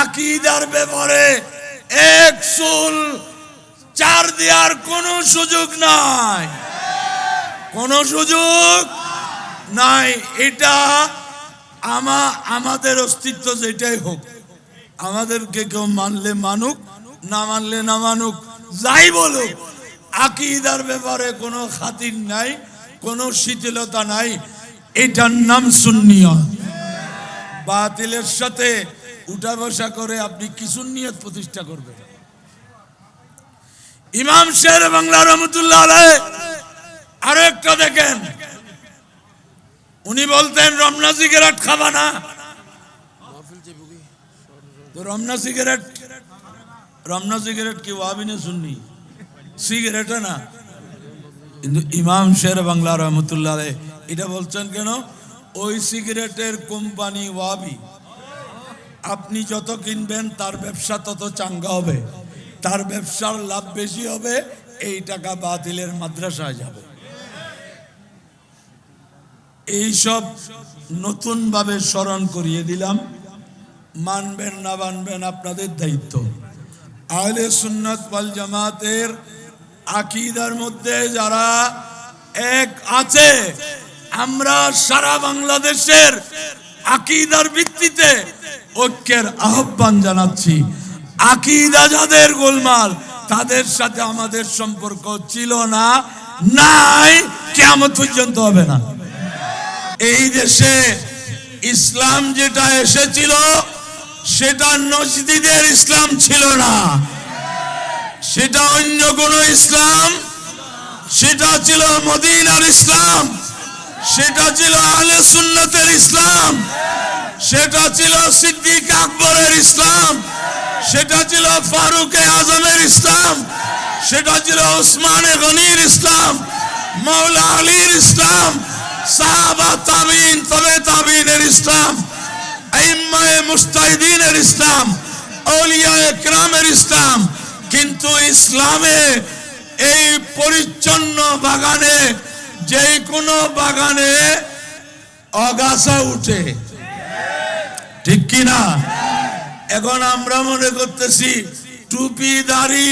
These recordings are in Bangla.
আকিদার ব্যাপারে এক চুল, চার দেওয়ার কোনো সুযোগ নাই। কোনো সুযোগ নাই। এটা আমা, আমাদের অস্তিত্ব যেটাই হোক, আমাদেরকে কেউ মানলে মানুক, না মানলে না মানুক, যাই বলুক, আকিদার ব্যাপারে কোনো খাতির নাই, কোনো শিথিলতা নাই। এটার নাম শূন্যিয় বাতিলের সাথে উঠা বসা করে আপনি কিছু নিয়ত প্রতিষ্ঠা করবেন। ইমাম শের বাংলা রহমতুল্লাহ আরও একটা দেখেন। উনি বলতেন, রমনা সিগারেট খাবা না। রমনা সিগারেট রমনা সিগারেট কি ওয়াবিনে শুননি সিগারেট না। কিন্তু ইমাম শের বাংলা রহমতুল্লাহ এটা বলছেন কেন? ওই সিগারেটের কোম্পানি ওয়াবি। আপনি যত কিনবেন, তার ব্যবসা তত চাঙ্গা হবে। তার ব্যবসার লাভ বেশি হবে, এই টাকা বাতিলের মাদ্রাসায় যাবে। এইসব নতুনভাবে স্মরণ করিয়ে দিলাম। মানবেন না মানবেন আপনাদের দায়িত্ব। আহলে সুন্নত ওয়াল জামাতের আকিদার মধ্যে যারা এক আছে, আমরা সারা বাংলাদেশের আকিদার ভিত্তিতে ঐক্যের আহ্বান জানাচ্ছি। আকিদা যাদের গোলমাল, তাদের সাথে আমাদের সম্পর্ক ছিল না, নাই কেমন পর্যন্ত হবে না। এই দেশে ইসলাম যেটা এসেছিল, সেটা নজদিদের ইসলাম ছিল না। সেটা অন্য কোন ইসলাম, সেটা ছিল মদিনার ইসলাম, সেটা ছিল আহলে সুন্নতের ইসলাম। সেটা ছিল সিদ্দিক আকবরের ইসলাম। সেটা ছিল ফারুকে আজমের ইসলাম। সেটা ছিল ওসমানে গনির ইসলাম। মৌলা আলীর ইসলাম। সাহাবা তাবিন, তবে তাবিনের ইসলাম। আইম্মায়ে মুস্তাহিদিনের ইসলাম। আউলিয়া একরামের ইসলাম। কিন্তু ইসলামে এই পরিচ্ছন্ন বাগানে যে কোনো বাগানে অগাছা উঠে। ঠিক কি না এখন আমরা মনে করতেছি, টুপি, দাড়ি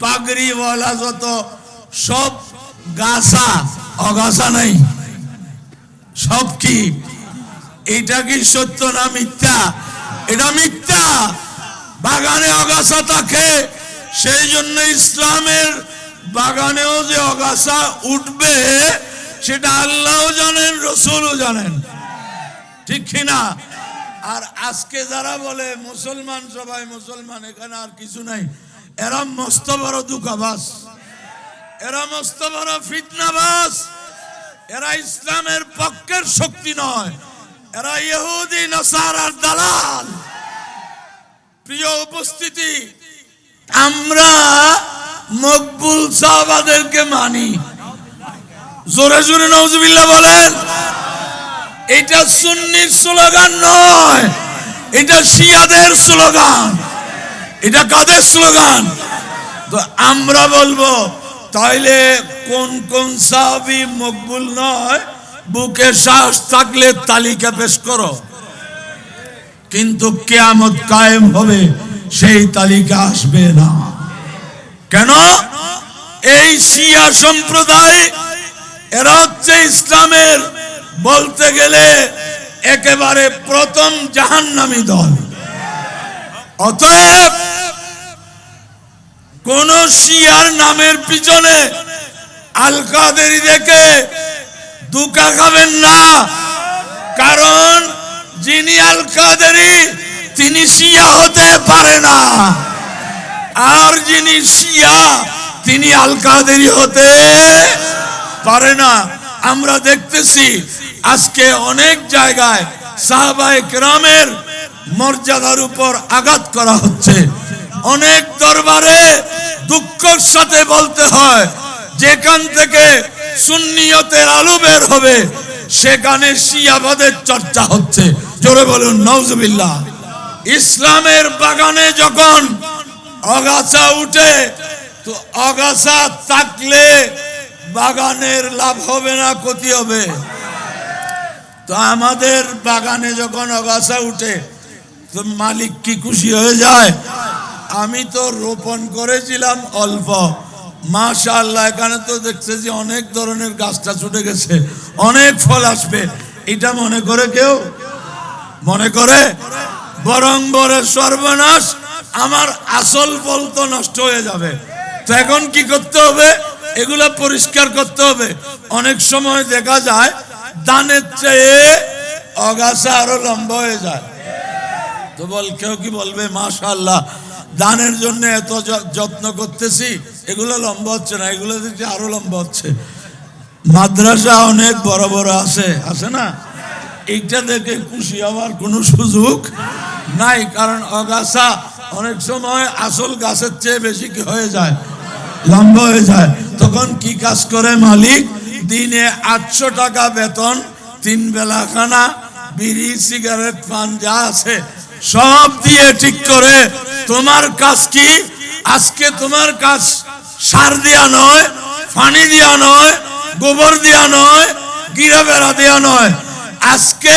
পাগড়ি বলা যত, সব গাছা, অগাছা নাই। সব কি? এটা কি সত্য না মিথ্যা? এটা মিথ্যা। বাগানে অগাছা থাকে, সেই জন্য ইসলামের বাগানেও যে অগাছা উঠবে, সেটা আল্লাহও জানেন, রসুলও জানেন। ঠিক কিনা? আর আজকে যারা বলে মুসলমান সবাই মুসলমান, এখানে আর কিছু নাই। এরা মস্ত বড় দুঃখাবাস এরা মস্ত বড় ফিতনাবাস। এরা ইসলামের পক্ষের শক্তি নয়। এরা ইহুদি নাসারার দালাল। প্রিয় উপস্থিতি, আমরা মকবুল সাহাবাদেরকে মানি। জোরে জোরে নজবিল্লা বলেন। এটা সুন্নির স্লোগান নয়। এটা শিয়াদের স্লোগান। এটা কাদের স্লোগান? তো আমরা বলব, তাইলে কোন কোন সাহাবি মকবুল নয়, বুকে শ্বাস থাকলে তালিকা পেশ করো। কিন্তু কেয়ামত কায়েম হবে, সেই তালিকা আসবে না। কেন? এই শিয়া সম্প্রদায়, এরা হচ্ছে ইসলামের বলতে গেলে একেবারে প্রথম জাহান্নামী দল। অতএব কোন শিয়ার নামের পিছনে আল দেখে দুকা খাবেন না। কারণ যিনি আল তিনি শিয়া হতে পারে না। আর যিনি শিয়া, তিনি আল কাদেরি হতে পারে না। আমরা দেখতেছি আজকে অনেক জায়গায় সাহাবায়ে কেরামের মর্যাদার উপর আঘাত করা হচ্ছে। অনেক দরবারে দুঃখের সাথে বলতে হয়, যেখান থেকে সুন্নিয়তের আলু বের হবে, সেখানে শিয়াবাদের চর্চা হচ্ছে। জোরে বলুন নওজবিল্লাহ ইসলামের বাগানে যখন অগাছা উঠে, তো অগাছা থাকলে বাগানের লাভ হবে না, ক্ষতি হবে। তো আমাদের বাগানে যখন অগাছা উঠে, তো মালিক কি খুশি হয়ে যায়? আমি তো রোপণ করেছিলাম অল্প। মাশাআল্লাহ, এখানে তো দেখছে যে অনেক ধরনের গাছটা ছুটে গেছে, অনেক ফল আসবে। এটা মনে করে কেউ? মনে করে? বরং বরে সর্বনাশ, আমার আসল ফল তো নষ্ট হয়ে যাবে। তো এখন কি করতে হবে? এগুলা পরিষ্কার করতে হবে। অনেক সময় দেখা যায় দানের চেয়ে অগাছা আরও লম্বা হয়ে যায়। তো বল, কেউ কি বলবে, মাশাআল্লাহ, দানের জন্য এত যত্ন করতেছি? এগুলো লম্বা হচ্ছে না, এগুলো দেখছি আরও লম্বা হচ্ছে। মাদ্রাসা অনেক বড় বড় আছে আছে না? এইটা দেখে খুশি হওয়ার কোনো সুযোগ নাই, কারণ অগাছা অনেক সময় আসল গাছের চেয়ে বেশি হয়ে যায়, লম্বা হয়ে যায়। তখন কি কাজ করে মালিক? দিনে আটশো টাকা বেতন, তিন বেলা খানা, বিড়ি, সিগারেট, পান, যা আছে, সব দিয়ে ঠিক করে তোমার কাজ কি? আজকে তোমার কাজ সার দেওয়া নয় পানি দেওয়া নয়, গোবর দেওয়া নয়, গিরা বেড়া দেওয়া নয়। আজকে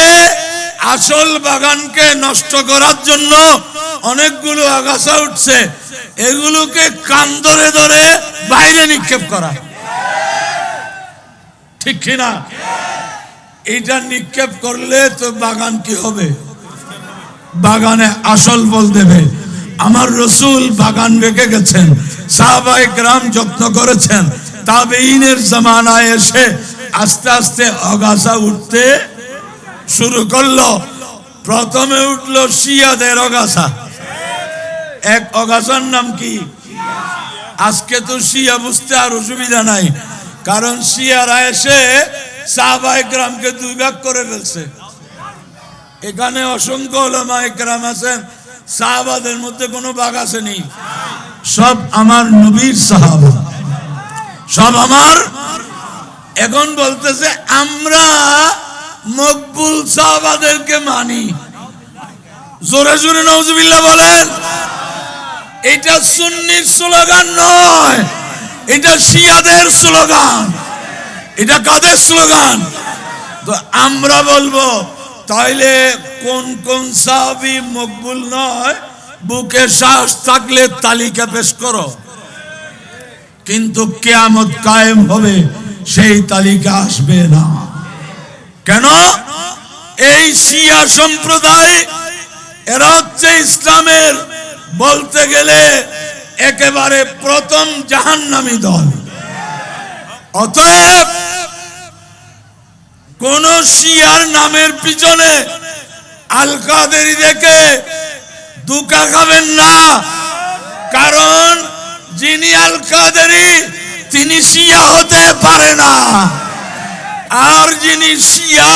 আসল বাগানকে নষ্ট করার জন্য অনেকগুলো আগাছা উঠছে, এগুলোকে কান ধরে ধরে বাইরে নিক্ষেপ করা। ঠিক কিনা? এইটা নিক্ষেপ করলে তো বাগান কি হবে? বাগানে আসল বল দেবে। আমার রসুল বাগান রেখে গেছেন সাহাবাই গ্রাম যত্ন করেছেন। তাবেইনের জামানায় এসে আস্তে আস্তে অগাছা উঠতে শুরু করল। প্রথমে উঠল শিয়াদের অগাছা। এক অগাছার নাম কি? আজকে তো শিয়া বুঝতে আর অসুবিধা নাই। কারণ শিয়ারা এসে সাহাবাই গ্রামকে দুই ভাগ করে ফেলছে। এখানে অসংখ্য ওলামা একরাম আছেন, সাহাবাদের মধ্যে কোনো ভাগ আসেনি সব আমার নবীর সাহাবা। সব আমার। এখন বলতেছে, আমরা মকবুল সাহাবাদেরকে মানি। জোরে জোরে নওজুবিল্লাহ বলেন, এটা সুন্নির স্লোগান নয়। এটা শিয়াদের স্লোগান। এটা কাদের স্লোগান? তো আমরা বলব, তাইলে কোন কোন সাহাবি মকবুল নয়, বুকে সাহস থাকলে তালিকা পেশ করো। কিন্তু কেয়ামত কায়েম হবে, সেই তালিকা আসবে না। কেন? এই শিয়া সম্প্রদায়, এরা হচ্ছে ইসলামের বলতে গেলে একেবারে প্রথম জাহান্নামী দল। অতএব কোন শিয়ার নামের পিছনে আল কাদেরি দেখে দুকা খাবেন না। কারণ যিনি আল কাদেরি তিনি শিয়া হতে পারে না। আর যিনি শিয়া,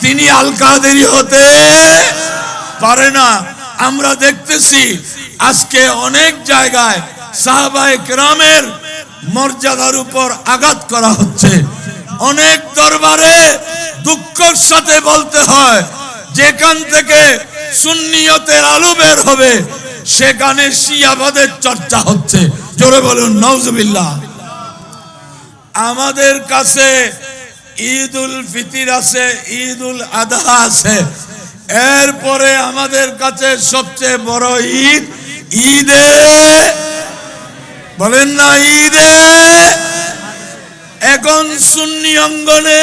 তিনি আল কাদেরি হতে পারে না। আমরা দেখতেছি আজকে অনেক জায়গায় সাহাবায়ে কেরামের মর্যাদার উপর আঘাত করা হচ্ছে। অনেক দরবারে দুঃখের সাথে বলতে হয়, যেখান থেকে সুন্নিয়তের আলু বের হবে, সেখানে শিয়াবাদের চর্চা হচ্ছে। জোরে বলুন নওজুবিল্লাহ আমাদের কাছে ঈদ উল ফিতির আছে ঈদ উল আদহা আছে। এরপরে আমাদের কাছে সবচেয়ে বড় ঈদ, ঈদে, বলেন না ঈদে, এখন সুন্নি অঙ্গনে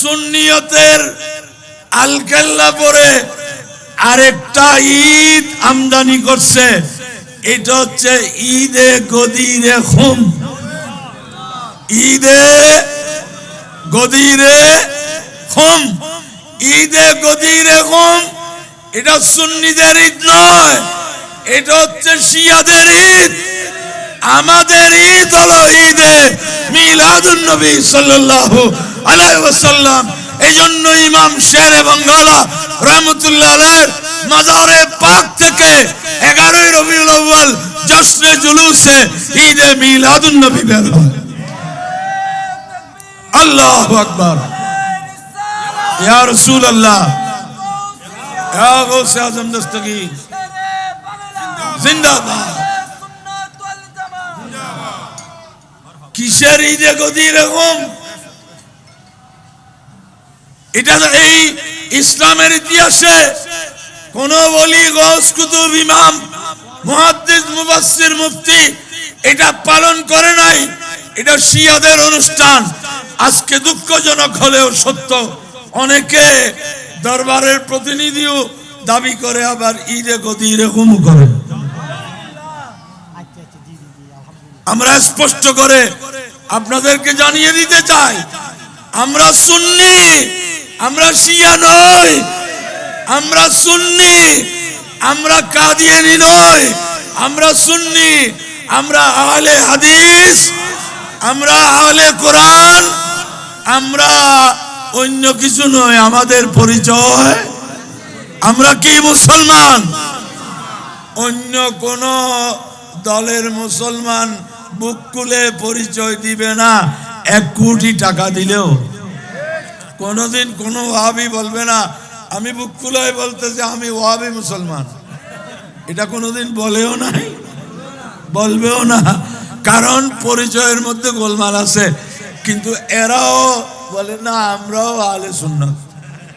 সুন্নিয়তের আলকেল্লা পরে আরেকটা ঈদ আমদানি করছে। এটা হচ্ছে ঈদে গদিরে খুম ঈদে গদিরে খুম ঈদে গদিরে খুম এটা সুন্নিদের ঈদ নয়, এটা হচ্ছে শিয়াদের ঈদ। আমাদের ঈদ হলো ঈদে মিলাদুন নবী সাল্লাল্লাহু আলাইহি ওয়াসাল্লাম। এই জন্য ইমাম শের এবং গালা রহমতুল্লাহ আলাইহির মাজারে পাক থেকে এগারোই রবিউল আউয়াল জশ্নে জুলুসে ঈদে মিলাদুন নবী বের হয়। আল্লাহু আকবার। ইয়া রাসূলুল্লাহ। ইয়া গাউসে আজম দস্তগীর। জিন্দাবাদ। কিসের ঈদে গদি এরকম? এটা এই ইসলামের ইতিহাসে কোন বলি গস কুতুব, ইমাম, মুহাদ্দিস মুবাসসির মুফতি এটা পালন করে নাই। এটা শিয়াদের অনুষ্ঠান। আজকে দুঃখজনক হলেও সত্য। অনেকে দরবারের প্রতিনিধিও দাবি করে আবার ঈদে গতি এরকম করে। আমরা স্পষ্ট করে আপনাদেরকে জানিয়ে দিতে চাই, আমরা সুন্নি, আমরা শিয়া নই, আমরা সুন্নি, আমরা কাদিয়ানি নই, আমরা সুন্নি, আমরা আহলে হাদিস, আমরা আহলে কোরআন, আমরা অন্য কিছু নয়, আমাদের পরিচয়। আমরা কি মুসলমান? অন্য কোন দলের মুসলমান বুক খুলে পরিচয় দিবে না, এক কোটি টাকা দিলেও। কোনোদিন কোনো ওয়াহাবি বলবে না, আমি বুক বলতে যে আমি ওয়াহাবি মুসলমান। এটা কোনোদিন বলেও নাই, বলবেও না। কারণ পরিচয়ের মধ্যে গোলমাল আছে, কিন্তু এরাও বলে না আমরাও আলে সুন্নত